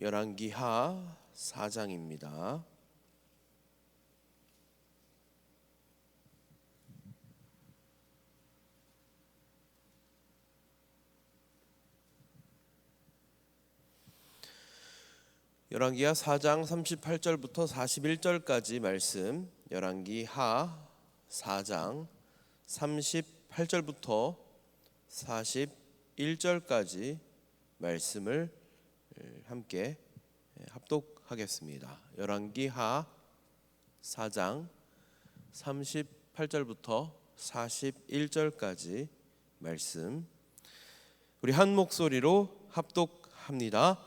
열왕기하 4장입니다. 열왕기하 4장 38절부터 41절까지 말씀 열왕기하 4장 38절부터 41절까지 말씀을 함께 합독하겠습니다. 열왕기하 4장 38절부터 41절까지 말씀 우리 한 목소리로 합독합니다.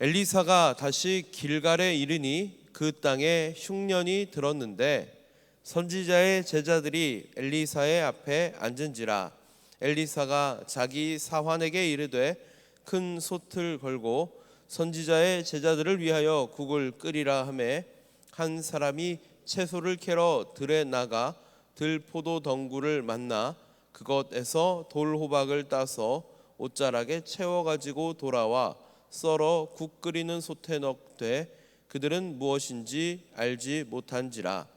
엘리사가 다시 길갈에 이르니 그 땅에 흉년이 들었는데 선지자의 제자들이 엘리사의 앞에 앉은지라 엘리사가 자기 사환에게 이르되 큰 솥을 걸고 선지자의 제자들을 위하여 국을 끓이라 하매 한 사람이 채소를 캐러 들에 나가 들 포도 덩굴을 만나 그것에서 돌 호박을 따서 옷자락에 채워 가지고 돌아와 썰어 국 끓이는 솥에 넣되 그들은 무엇인지 알지 못한지라.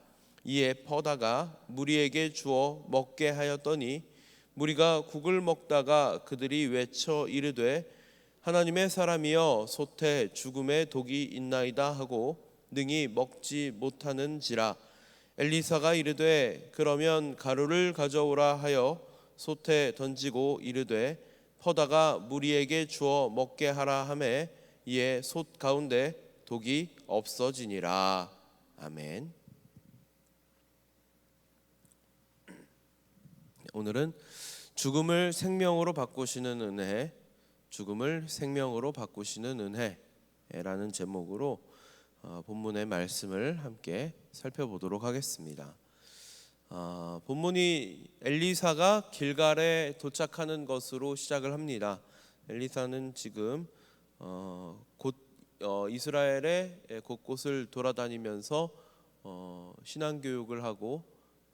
이에 퍼다가 무리에게 주어 먹게 하였더니 무리가 국을 먹다가 그들이 외쳐 이르되 하나님의 사람이여 솥에 죽음의 독이 있나이다 하고 능히 먹지 못하는지라 엘리사가 이르되 그러면 가루를 가져오라 하여 솥에 던지고 이르되 퍼다가 무리에게 주어 먹게 하라 하매 이에 솥 가운데 독이 없어지니라 아멘. 오늘은 죽음을 생명으로 바꾸시는 은혜, 죽음을 생명으로 바꾸시는 은혜라는 제목으로 어, 본문의 말씀을 함께 살펴보도록 하겠습니다. 어, 본문이 엘리사가 길갈에 도착하는 것으로 시작을 합니다. 엘리사는 지금 어, 곧 어, 이스라엘의 곳곳을 돌아다니면서 어, 신앙 교육을 하고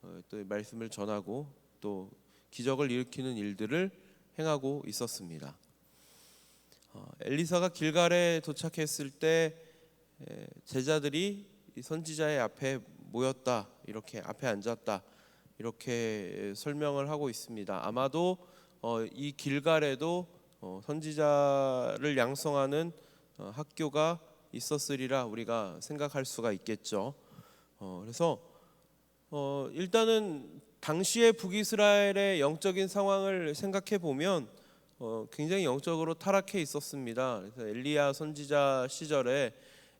어, 또 말씀을 전하고 또 기적을 일으키는 일들을 행하고 있었습니다. 어, 엘리사가 길갈에 도착했을 때 에, 제자들이 이 선지자의 앞에 모였다 이렇게 앞에 앉았다 이렇게 설명을 하고 있습니다. 아마도 어, 이 길갈에도 어, 선지자를 양성하는 어, 학교가 있었으리라 우리가 생각할 수가 있겠죠. 어, 그래서 어, 일단은 당시의 북이스라엘의 영적인 상황을 생각해 보면 어, 굉장히 영적으로 타락해 있었습니다. 엘리야 선지자 시절에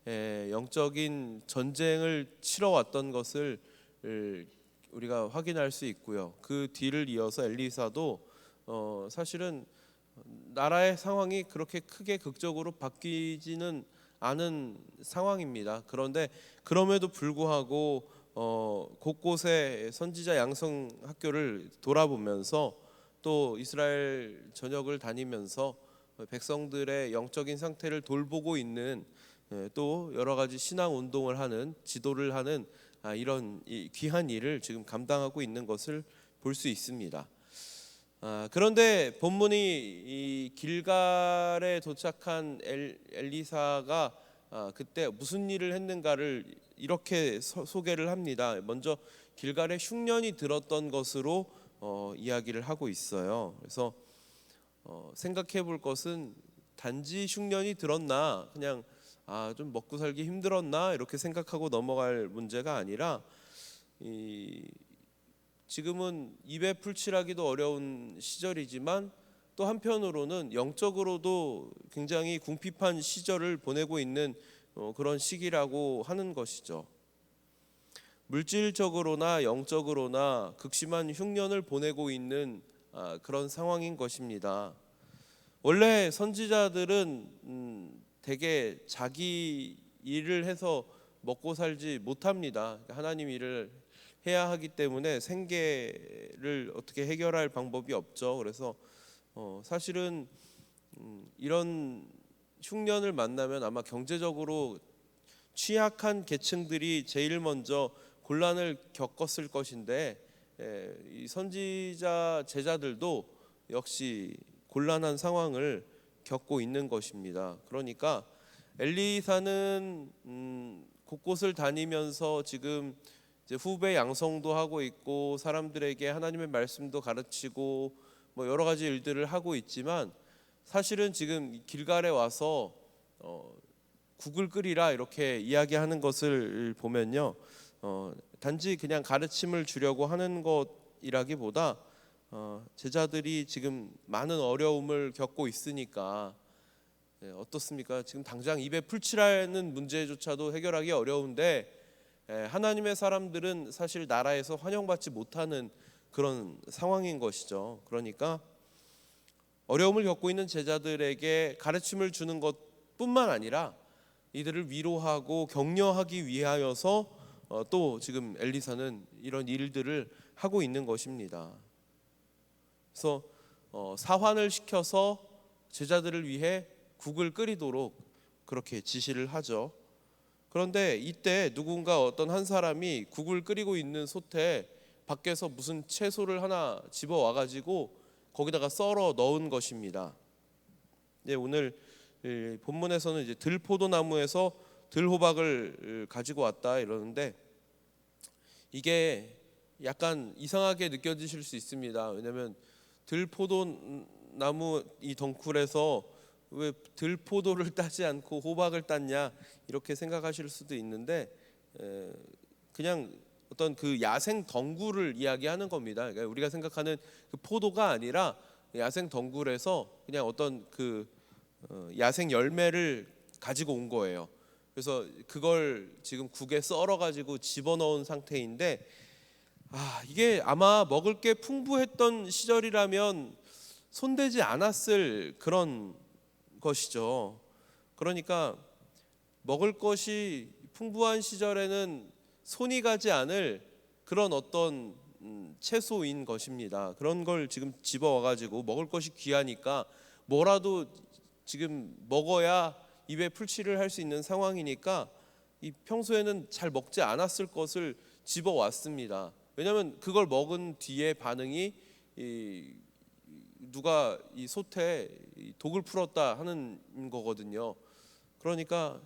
에, 영적인 전쟁을 치러 왔던 것을 을, 우리가 확인할 수 있고요. 그 뒤를 이어서 엘리사도 어, 사실은 나라의 상황이 그렇게 크게 극적으로 바뀌지는 않은 상황입니다. 그런데 그럼에도 불구하고 어, 곳곳에 선지자 양성 학교를 돌아보면서 또 이스라엘 전역을 다니면서 백성들의 영적인 상태를 돌보고 있는 예, 또 여러 가지 신앙 운동을 하는 지도를 하는 아, 이런 귀한 일을 지금 감당하고 있는 것을 볼 수 있습니다. 아, 그런데 본문이 이 길갈에 도착한 엘, 엘리사가 아, 그때 무슨 일을 했는가를 이렇게 서, 소개를 합니다. 먼저 길갈에 흉년이 들었던 것으로 어, 이야기를 하고 있어요. 그래서 어, 생각해 볼 것은 단지 흉년이 들었나 그냥 아, 좀 먹고 살기 힘들었나 이렇게 생각하고 넘어갈 문제가 아니라 이, 지금은 입에 풀칠하기도 어려운 시절이지만 또 한편으로는 영적으로도 굉장히 궁핍한 시절을 보내고 있는 어, 그런 시기라고 하는 것이죠. 물질적으로나 영적으로나 극심한 흉년을 보내고 있는 아, 그런 상황인 것입니다. 원래 선지자들은 음, 대개 자기 일을 해서 먹고 살지 못합니다. 하나님 일을 해야 하기 때문에 생계를 어떻게 해결할 방법이 없죠. 그래서 어, 사실은 음, 이런 흉년을 만나면 아마 경제적으로 취약한 계층들이 제일 먼저 곤란을 겪었을 것인데 에, 이 선지자 제자들도 역시 곤란한 상황을 겪고 있는 것입니다. 그러니까 엘리사는 음, 곳곳을 다니면서 지금 후배 양성도 하고 있고 사람들에게 하나님의 말씀도 가르치고 뭐 여러 가지 일들을 하고 있지만 사실은 지금 길갈에 와서 어, 국을 끓이라 이렇게 이야기하는 것을 보면요, 어, 단지 그냥 가르침을 주려고 하는 것이라기보다 어, 제자들이 지금 많은 어려움을 겪고 있으니까 네, 어떻습니까? 지금 당장 입에 풀칠하는 문제조차도 해결하기 어려운데 예, 하나님의 사람들은 사실 나라에서 환영받지 못하는 그런 상황인 것이죠. 그러니까 어려움을 겪고 있는 제자들에게 가르침을 주는 것뿐만 아니라 이들을 위로하고 격려하기 위하여서 어, 또 지금 엘리사는 이런 일들을 하고 있는 것입니다. 그래서 어, 사환을 시켜서 제자들을 위해 국을 끓이도록 그렇게 지시를 하죠. 그런데 이때 누군가 어떤 한 사람이 국을 끓이고 있는 솥에 밖에서 무슨 채소를 하나 집어 와 가지고 거기다가 썰어 넣은 것입니다. 네, 오늘 이 본문에서는 이제 들포도나무에서 들호박을 가지고 왔다 이러는데 이게 약간 이상하게 느껴지실 수 있습니다. 왜냐하면 들포도나무 이 덩굴에서 왜 들포도를 따지 않고 호박을 땄냐 이렇게 생각하실 수도 있는데 에, 그냥 어떤 그 야생 덩굴을 이야기하는 겁니다. 그러니까 우리가 생각하는 그 포도가 아니라 야생 덩굴에서 그냥 어떤 그 어, 야생 열매를 가지고 온 거예요. 그래서 그걸 지금 국에 썰어 가지고 집어넣은 상태인데 아 이게 아마 먹을 게 풍부했던 시절이라면 손대지 않았을 그런 것이죠. 그러니까 먹을 것이 풍부한 시절에는 손이 가지 않을 그런 어떤 음, 채소인 것입니다. 그런 걸 지금 집어와 가지고 먹을 것이 귀하니까 뭐라도 지금 먹어야 입에 풀칠을 할 수 있는 상황이니까 이 평소에는 잘 먹지 않았을 것을 집어 왔습니다. 왜냐하면 그걸 먹은 뒤에 반응이 이 누가 이이 독을 풀었다 하는 거거든요. 그러니까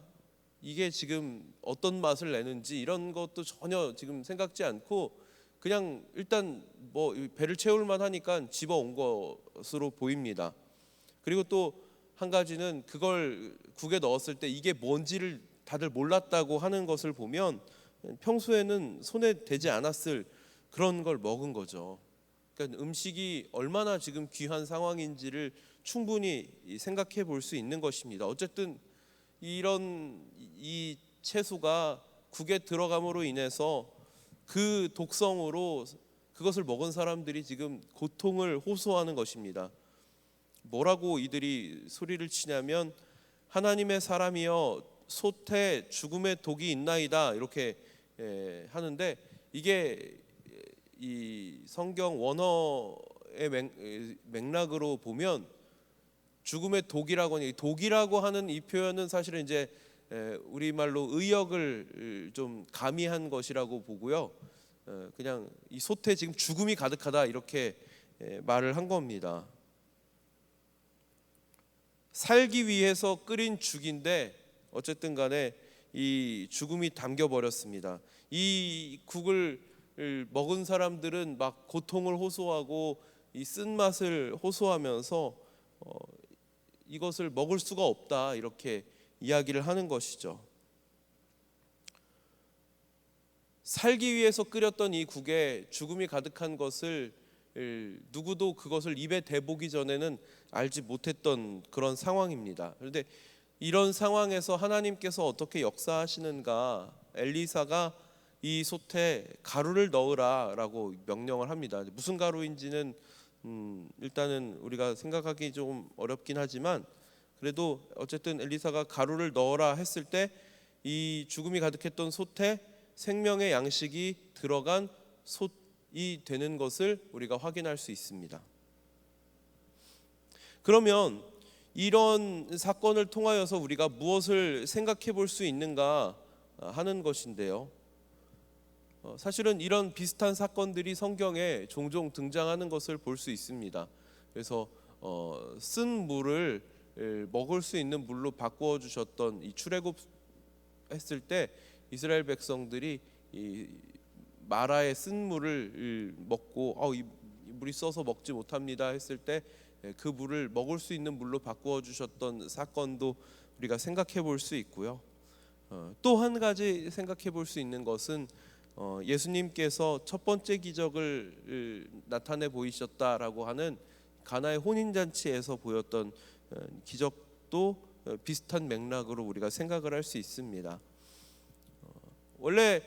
이게 지금 어떤 맛을 내는지 이런 것도 전혀 지금 생각지 않고 그냥 일단 뭐 배를 채울 만 하니까 집어 온 것으로 보입니다. 그리고 또 한 가지는 그걸 국에 넣었을 때 이게 뭔지를 다들 몰랐다고 하는 것을 보면 평소에는 손에 대지 않았을 그런 걸 먹은 거죠. 그러니까 음식이 얼마나 지금 귀한 상황인지를 충분히 생각해 볼 수 있는 것입니다. 어쨌든 이런 이 채소가 국에 들어감으로 인해서 그 독성으로 그것을 먹은 사람들이 지금 고통을 호소하는 것입니다. 뭐라고 이들이 소리를 치냐면 하나님의 사람이여 솥에 죽음의 독이 있나이다 이렇게 예, 하는데 이게 이 성경 원어의 맥락으로 보면 죽음의 독이라고 하니 독이라고 하는 이 표현은 사실은 이제 우리 말로 의역을 좀 가미한 것이라고 보고요. 어, 그냥 이 솥에 지금 죽음이 가득하다 이렇게 말을 한 겁니다. 살기 위해서 끓인 죽인데 어쨌든 간에 이 죽음이 담겨 버렸습니다. 이 국을 먹은 사람들은 막 고통을 호소하고 이 쓴맛을 호소하면서 어, 이것을 먹을 수가 없다 이렇게 이야기를 하는 것이죠. 살기 위해서 끓였던 이 국에 죽음이 가득한 것을 누구도 그것을 입에 대보기 전에는 알지 못했던 그런 상황입니다. 그런데 이런 상황에서 하나님께서 어떻게 역사하시는가 엘리사가 이 솥에 가루를 넣으라라고 명령을 합니다. 무슨 가루인지는 음, 일단은 우리가 생각하기 좀 어렵긴 하지만 그래도 어쨌든 엘리사가 가루를 넣어라 했을 때 이 죽음이 가득했던 솥에 생명의 양식이 들어간 솥 이 되는 것을 우리가 확인할 수 있습니다. 그러면 이런 사건을 통하여서 우리가 무엇을 생각해 볼 수 있는가 하는 것인데요. 어, 사실은 이런 비슷한 사건들이 성경에 종종 등장하는 것을 볼 수 있습니다. 그래서 어, 쓴 물을 먹을 수 있는 물로 바꾸어 주셨던 이 출애굽 했을 때 이스라엘 백성들이 이 마라의 쓴 물을 먹고 어, 이 물이 써서 먹지 못합니다 했을 때 그 물을 먹을 수 있는 물로 바꾸어 주셨던 사건도 우리가 생각해 볼 수 있고요. 어, 또한 가지 생각해 볼 수 있는 것은 어, 예수님께서 첫 번째 기적을 나타내 보이셨다라고 하는 가나의 혼인 잔치에서 보였던 어, 기적도 어, 비슷한 맥락으로 우리가 생각을 할 수 있습니다. 어, 원래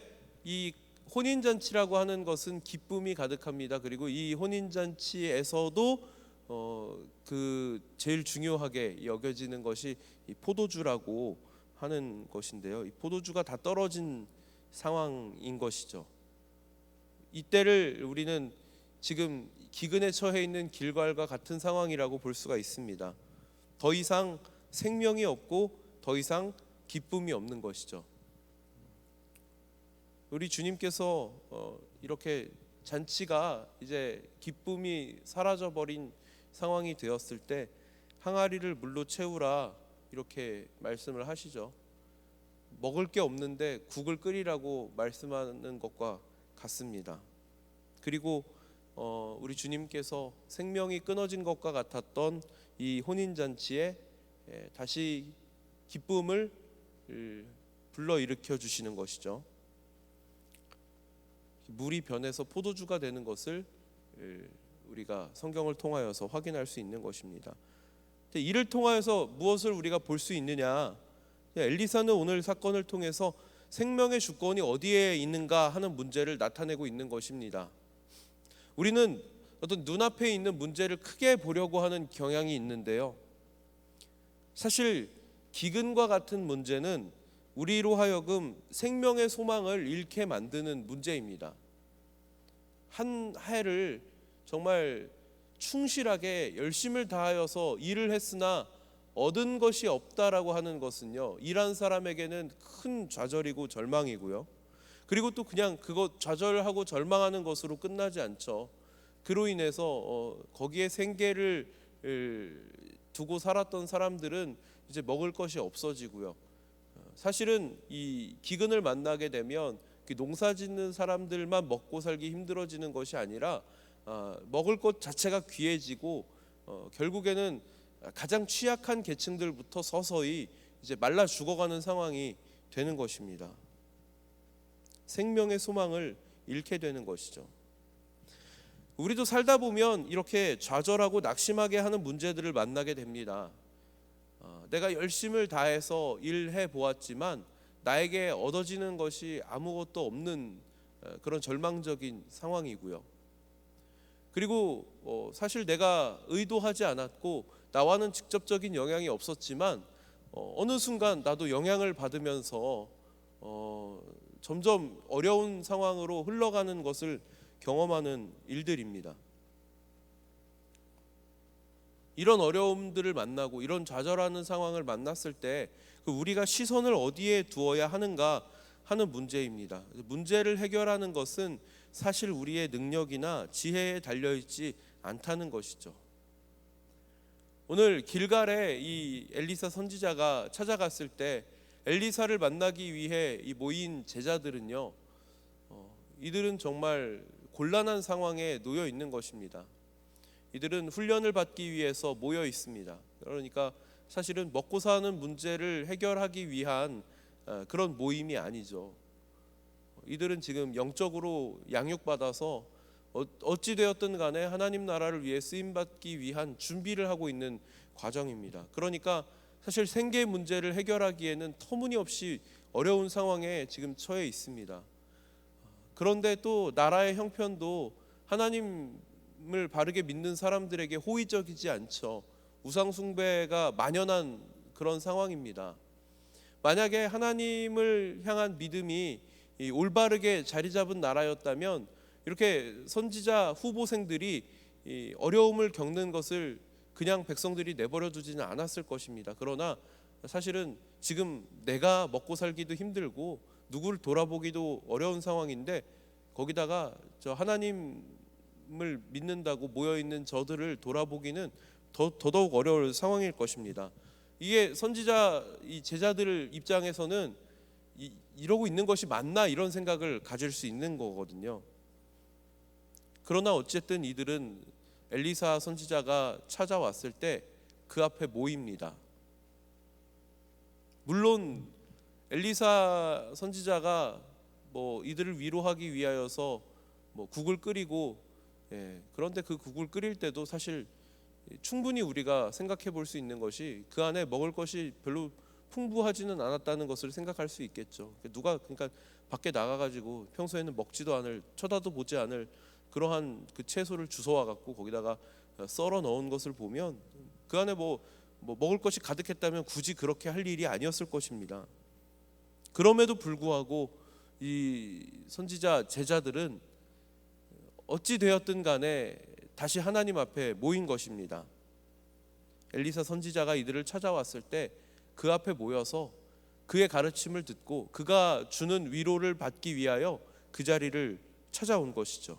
이 혼인 잔치라고 하는 것은 기쁨이 가득합니다. 그리고 이 혼인 잔치에서도 어, 그 제일 중요하게 여겨지는 것이 이 포도주라고 하는 것인데요. 이 포도주가 다 떨어진 상황인 것이죠. 이때를 우리는 지금 기근에 처해 있는 길갈과 같은 상황이라고 볼 수가 있습니다. 더 이상 생명이 없고 더 이상 기쁨이 없는 것이죠. 우리 주님께서 어, 이렇게 잔치가 이제 기쁨이 사라져 버린 상황이 되었을 때 항아리를 물로 채우라 이렇게 말씀을 하시죠. 먹을 게 없는데 국을 끓이라고 말씀하는 것과 같습니다. 그리고 어, 우리 주님께서 생명이 끊어진 것과 같았던 이 혼인 잔치에 예, 다시 기쁨을 불러 일으켜 주시는 것이죠. 물이 변해서 포도주가 되는 것을 우리가 성경을 통하여서 확인할 수 있는 것입니다. 이를 통하여서 무엇을 우리가 볼 수 있느냐? 엘리사는 오늘 사건을 통해서 생명의 주권이 어디에 있는가 하는 문제를 나타내고 있는 것입니다. 우리는 어떤 눈앞에 있는 문제를 크게 보려고 하는 경향이 있는데요. 사실 기근과 같은 문제는 우리로 하여금 생명의 소망을 잃게 만드는 문제입니다. 한 해를 정말 충실하게 열심을 다하여서 일을 했으나 얻은 것이 없다라고 하는 것은요. 일한 사람에게는 큰 좌절이고 절망이고요. 그리고 또 그냥 그것 좌절하고 절망하는 것으로 끝나지 않죠. 그로 인해서 어, 거기에 생계를 두고 살았던 사람들은 이제 먹을 것이 없어지고요. 사실은 이 기근을 만나게 되면 그 농사 짓는 사람들만 먹고 살기 힘들어지는 것이 아니라 어, 먹을 것 자체가 귀해지고 어, 결국에는 가장 취약한 계층들부터 서서히 이제 말라 죽어가는 상황이 되는 것입니다. 생명의 소망을 잃게 되는 것이죠. 우리도 살다 보면 이렇게 좌절하고 낙심하게 하는 문제들을 만나게 됩니다. 어, 내가 열심을 다해서 일해 보았지만 나에게 얻어지는 것이 아무것도 없는 어, 그런 절망적인 상황이고요. 그리고 어, 사실 내가 의도하지 않았고 나와는 직접적인 영향이 없었지만 어느 순간 나도 영향을 받으면서 점점 어려운 상황으로 흘러가는 것을 경험하는 일들입니다. 이런 어려움들을 만나고 이런 좌절하는 상황을 만났을 때그 우리가 시선을 어디에 두어야 하는가 하는 문제입니다. 문제를 해결하는 것은 사실 우리의 능력이나 지혜에 달려 있지 않다는 것이죠. 오늘 길갈에 이 엘리사 선지자가 찾아갔을 때 엘리사를 만나기 위해 이 모인 제자들은요, 어, 이들은 정말 곤란한 상황에 놓여 있는 것입니다. 이들은 훈련을 받기 위해서 모여 있습니다. 그러니까 사실은 먹고 사는 문제를 해결하기 위한 어, 그런 모임이 아니죠. 이들은 지금 영적으로 양육받아서 어, 어찌 되었든 간에 하나님 나라를 위해 쓰임 받기 위한 준비를 하고 있는 과정입니다. 그러니까 사실 생계 문제를 해결하기에는 터무니없이 어려운 상황에 지금 처해 있습니다. 그런데 또 나라의 형편도 하나님 하나님을 바르게 믿는 사람들에게 호의적이지 않죠. 우상 숭배가 만연한 그런 상황입니다. 만약에 하나님을 향한 믿음이 올바르게 자리 잡은 나라였다면 이렇게 선지자 후보생들이 어려움을 겪는 것을 그냥 백성들이 내버려 두지는 않았을 것입니다. 그러나 사실은 지금 내가 먹고 살기도 힘들고 누구를 돌아보기도 어려운 상황인데 거기다가 저 하나님 을 믿는다고 모여 있는 저들을 돌아보기는 더 더더욱 어려울 상황일 것입니다. 이게 선지자 이 제자들 입장에서는 이, 이러고 있는 것이 맞나 이런 생각을 가질 수 있는 거거든요. 그러나 어쨌든 이들은 엘리사 선지자가 찾아왔을 때 그 앞에 모입니다. 물론 엘리사 선지자가 뭐 이들을 위로하기 위하여서 뭐 국을 끓이고 예, 그런데 그 국을 끓일 때도 사실 충분히 우리가 생각해 볼 수 있는 것이 그 안에 먹을 것이 별로 풍부하지는 않았다는 것을 생각할 수 있겠죠. 누가 그러니까 밖에 나가 가지고 평소에는 먹지도 않을 쳐다도 보지 않을 그러한 그 채소를 주워와 갖고 거기다가 썰어 넣은 것을 보면 그 안에 뭐, 뭐 먹을 것이 가득했다면 굳이 그렇게 할 일이 아니었을 것입니다. 그럼에도 불구하고 이 선지자 제자들은 어찌 되었든 간에 다시 하나님 앞에 모인 것입니다. 엘리사 선지자가 이들을 찾아왔을 때 그 앞에 모여서 그의 가르침을 듣고 그가 주는 위로를 받기 위하여 그 자리를 찾아온 것이죠.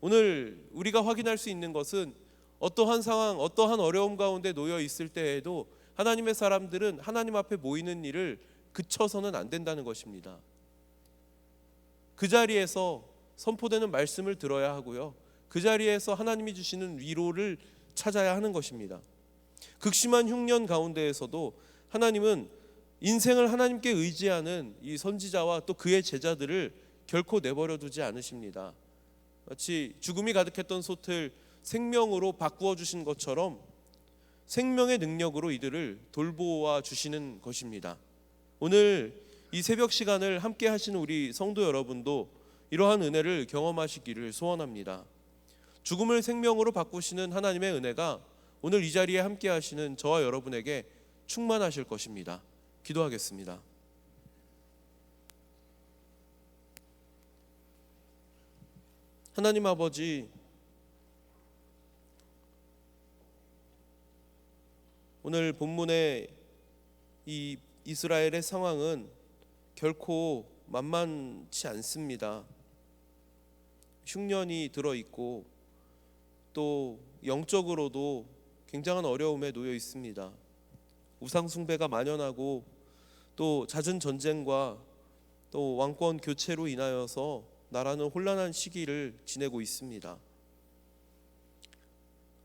오늘 우리가 확인할 수 있는 것은 어떠한 상황, 어떠한 어려움 가운데 놓여 있을 때에도 하나님의 사람들은 하나님 앞에 모이는 일을 그쳐서는 안 된다는 것입니다. 그 자리에서 선포되는 말씀을 들어야 하고요. 그 자리에서 하나님이 주시는 위로를 찾아야 하는 것입니다. 극심한 흉년 가운데에서도 하나님은 인생을 하나님께 의지하는 이 선지자와 또 그의 제자들을 결코 내버려 두지 않으십니다. 마치 죽음이 가득했던 솥을 생명으로 바꾸어 주신 것처럼 생명의 능력으로 이들을 돌보아 주시는 것입니다. 오늘 이 새벽 시간을 함께 하시는 우리 성도 여러분도 이러한 은혜를 경험하시기를 소원합니다. 죽음을 생명으로 바꾸시는 하나님의 은혜가 오늘 이 자리에 함께 하시는 저와 여러분에게 충만하실 것입니다. 기도하겠습니다. 하나님 아버지 오늘 본문의 이 이스라엘의 상황은 결코 만만치 않습니다. 흉년이 들어 있고 또 영적으로도 굉장한 어려움에 놓여 있습니다. 우상 숭배가 만연하고 또 잦은 전쟁과 또 왕권 교체로 인하여서 나라는 혼란한 시기를 지내고 있습니다.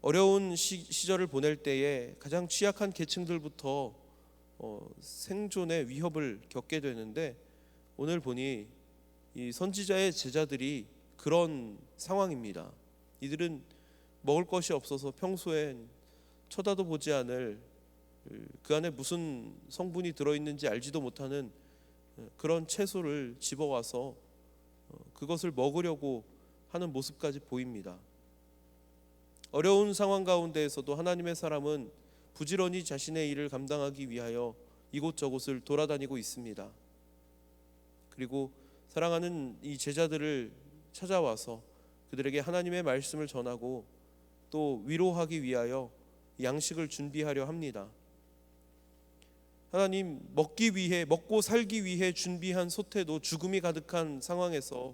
어려운 시, 절을 보낼 때에 가장 취약한 계층들부터 어, 생존의 위협을 겪게 되는데 오늘 보니 이 선지자의 제자들이 그런 상황입니다. 이들은 먹을 것이 없어서 평소엔 쳐다도 보지 않을 그 안에 무슨 성분이 들어 있는지 알지도 못하는 그런 채소를 집어와서 어, 그것을 먹으려고 하는 모습까지 보입니다. 어려운 상황 가운데에서도 하나님의 사람은 부지런히 자신의 일을 감당하기 위하여 이곳저곳을 돌아다니고 있습니다. 그리고 사랑하는 이 제자들을 찾아와서 그들에게 하나님의 말씀을 전하고 또 위로하기 위하여 양식을 준비하려 합니다. 하나님 먹기 위해 먹고 살기 위해 준비한 소태도 죽음이 가득한 상황에서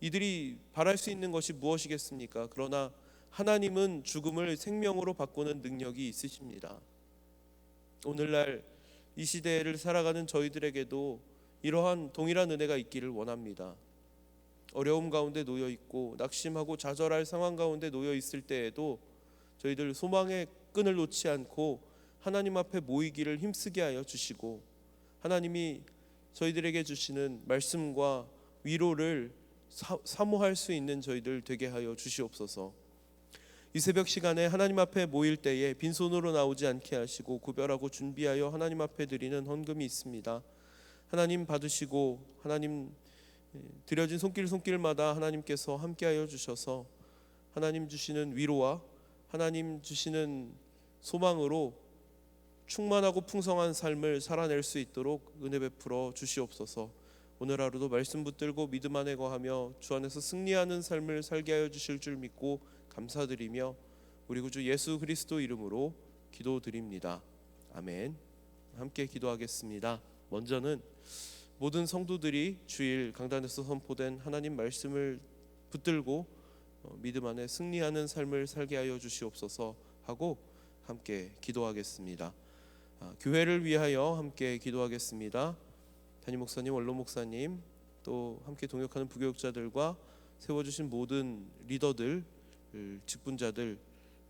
이들이 바랄 수 있는 것이 무엇이겠습니까? 그러나 하나님은 죽음을 생명으로 바꾸는 능력이 있으십니다. 오늘날 이 시대를 살아가는 저희들에게도 이러한 동일한 은혜가 있기를 원합니다. 어려움 가운데 놓여 있고 낙심하고 좌절할 상황 가운데 놓여 있을 때에도 저희들 소망의 끈을 놓지 않고 하나님 앞에 모이기를 힘쓰게 하여 주시고 하나님이 저희들에게 주시는 말씀과 위로를 사모할 수 있는 저희들 되게 하여 주시옵소서. 이 새벽 시간에 하나님 앞에 모일 때에 빈손으로 나오지 않게 하시고 구별하고 준비하여 하나님 앞에 드리는 헌금이 있습니다. 하나님 받으시고 하나님 예, 드려진 손길 손길마다 하나님께서 함께하여 주셔서 하나님 주시는 위로와 하나님 주시는 소망으로 충만하고 풍성한 삶을 살아낼 수 있도록 은혜 베풀어 주시옵소서. 오늘 하루도 말씀 붙들고 믿음 안에 거하며 주 안에서 승리하는 삶을 살게 하여 주실 줄 믿고 감사드리며 우리 구주 예수 그리스도 이름으로 기도드립니다. 아멘. 함께 기도하겠습니다. 먼저는 모든 성도들이 주일 강단에서 선포된 하나님 말씀을 붙들고 어, 믿음 안에 승리하는 삶을 살게 하여 주시옵소서 하고 함께 기도하겠습니다. 아, 교회를 위하여 함께 기도하겠습니다. 담임 목사님, 원로 목사님, 또 함께 동역하는 부교육자들과 세워주신 모든 리더들, 직분자들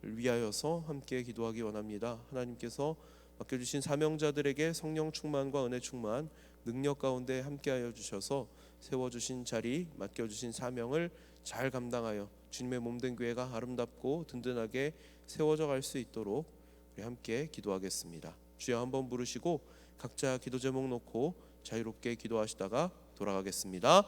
위하여서 함께 기도하기 원합니다. 하나님께서 맡겨주신 사명자들에게 성령 충만과 은혜 충만, 능력 가운데 함께하여 주셔서 세워주신 자리, 맡겨주신 사명을 잘 감당하여 주님의 몸된 교회가 아름답고 든든하게 세워져 갈 수 있도록 우리 함께 기도하겠습니다. 주여 한번 부르시고 각자 기도 제목 놓고 자유롭게 기도하시다가 돌아가겠습니다.